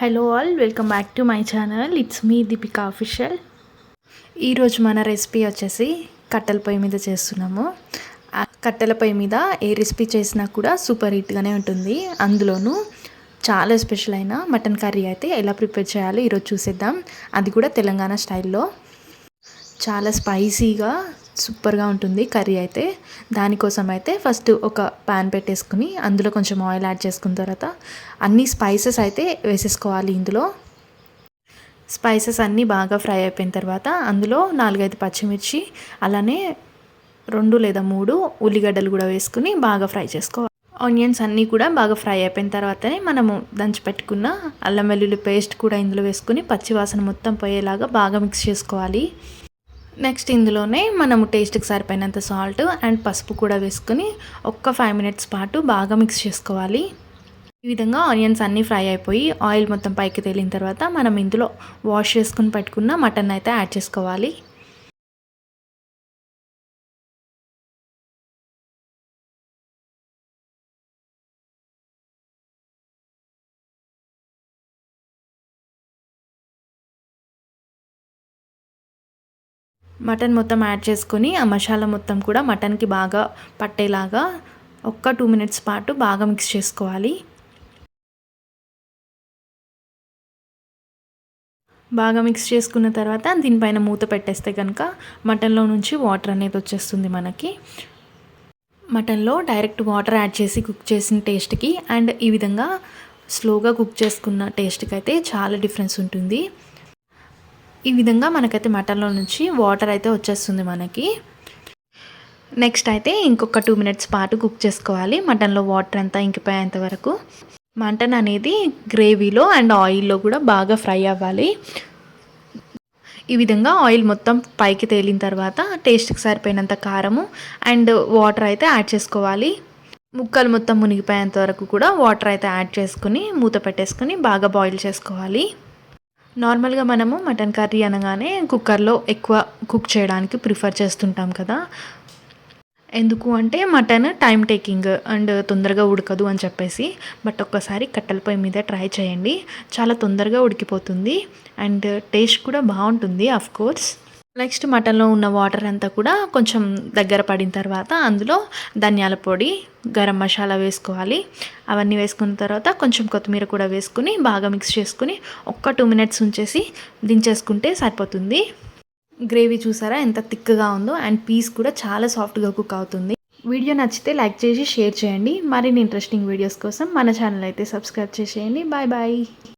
Hello all welcome back to my channel it's me Deepika official ఈరోజు మన recipe వచ్చేసి కట్టెల పొయ్యి మీద చేస్తున్నాము. కట్టెల పొయ్యి మీద ఏ రెసిపీ చేసినా కూడా సూపర్ హిట్గానే ఉంటుంది. అందులోనూ చాలా స్పెషల్ అయిన మటన్ కర్రీ అయితే ఎలా ప్రిపేర్ చేయాలో ఈరోజు చూసేద్దాం. అది కూడా తెలంగాణ స్టైల్లో. చాలా స్పైసీగా సూపర్గా ఉంటుంది కర్రీ అయితే. దానికోసం అయితే ఫస్ట్ ఒక ప్యాన్ పెట్టేసుకుని అందులో కొంచెం ఆయిల్ యాడ్ చేసుకున్న తర్వాత అన్ని స్పైసెస్ అయితే వేసేసుకోవాలి ఇందులో. స్పైసెస్ అన్నీ బాగా ఫ్రై అయిపోయిన తర్వాత అందులో నాలుగైదు పచ్చిమిర్చి అలానే రెండు లేదా మూడు ఉల్లిగడ్డలు కూడా వేసుకుని బాగా ఫ్రై చేసుకోవాలి. ఆనియన్స్ అన్నీ కూడా బాగా ఫ్రై అయిపోయిన తర్వాతనే మనము దంచి పెట్టుకున్న అల్లం వెల్లుల్లి పేస్ట్ కూడా ఇందులో వేసుకుని పచ్చివాసన మొత్తం పోయేలాగా బాగా మిక్స్ చేసుకోవాలి. నెక్స్ట్ ఇందులోనే మనము టేస్ట్కి సరిపోయినంత సాల్ట్ అండ్ పసుపు కూడా వేసుకొని ఒక్క ఫైవ్ మినిట్స్ పాటు బాగా మిక్స్ చేసుకోవాలి. ఈ విధంగా ఆనియన్స్ అన్నీ ఫ్రై అయిపోయి ఆయిల్ మొత్తం పైకి తేలిన తర్వాత మనం ఇందులో వాష్ చేసుకుని పెట్టుకున్న మటన్ అయితే యాడ్ చేసుకోవాలి. మటన్ మొత్తం యాడ్ చేసుకొని ఆ మసాలా మొత్తం కూడా మటన్కి బాగా పట్టేలాగా ఒక్క టూ మినిట్స్ పాటు బాగా మిక్స్ చేసుకోవాలి. బాగా మిక్స్ చేసుకున్న తర్వాత దీనిపైన మూత పెట్టేస్తే కనుక మటన్లో నుంచి వాటర్ అనేది వచ్చేస్తుంది మనకి. మటన్లో డైరెక్ట్ వాటర్ యాడ్ చేసి కుక్ చేసిన టేస్ట్కి అండ్ ఈ విధంగా స్లోగా కుక్ చేసుకున్న టేస్ట్కి అయితే చాలా డిఫరెన్స్ ఉంటుంది. ఈ విధంగా మనకైతే మటన్లో నుంచి వాటర్ అయితే వచ్చేస్తుంది మనకి. నెక్స్ట్ అయితే ఇంకొక టూ మినిట్స్ పాటు కుక్ చేసుకోవాలి. మటన్లో వాటర్ అంతా ఇంకిపోయేంత వరకు. మటన్ అనేది గ్రేవీలో అండ్ ఆయిల్లో కూడా బాగా ఫ్రై అవ్వాలి. ఈ విధంగా ఆయిల్ మొత్తం పైకి తేలిన తర్వాత టేస్ట్కి సరిపోయినంత కారము అండ్ వాటర్ అయితే యాడ్ చేసుకోవాలి. ముక్కలు మొత్తం మునిగిపోయేంత వరకు కూడా వాటర్ అయితే యాడ్ చేసుకుని మూత పెట్టేసుకుని బాగా బాయిల్ చేసుకోవాలి. నార్మల్గా మనము మటన్ కర్రీ అనగానే కుక్కర్లో ఎక్కువ కుక్ చేయడానికి ప్రిఫర్ చేస్తుంటాం కదా. ఎందుకు అంటే మటన్ టైం టేకింగ్ అండ్ తొందరగా ఉడకదు అని చెప్పేసి బట్ ఒక్కసారి కట్టెల పొయ్యి మీద ట్రై చేయండి. చాలా తొందరగా ఉడికిపోతుంది అండ్ టేస్ట్ కూడా బాగుంటుంది ఆఫ్ కోర్స్ నెక్స్ట్ మటన్లో ఉన్న వాటర్ అంతా కూడా కొంచెం దగ్గర పడిన తర్వాత అందులో ధనియాల పొడి గరం మసాలా వేసుకోవాలి. అవన్నీ వేసుకున్న తర్వాత కొంచెం కొత్తిమీర కూడా వేసుకుని బాగా మిక్స్ చేసుకుని ఒక్క టూ మినిట్స్ ఉంచేసి దించేసుకుంటే సరిపోతుంది. గ్రేవీ చూసారా ఎంత థిక్గా ఉందో అండ్ పీస్ కూడా చాలా సాఫ్ట్గా కుక్ అవుతుంది. వీడియో నచ్చితే లైక్ చేసి షేర్ చేయండి. మరిన్ని ఇంట్రెస్టింగ్ వీడియోస్ కోసం మన ఛానల్ అయితే సబ్స్క్రైబ్ చేసేయండి. Bye bye.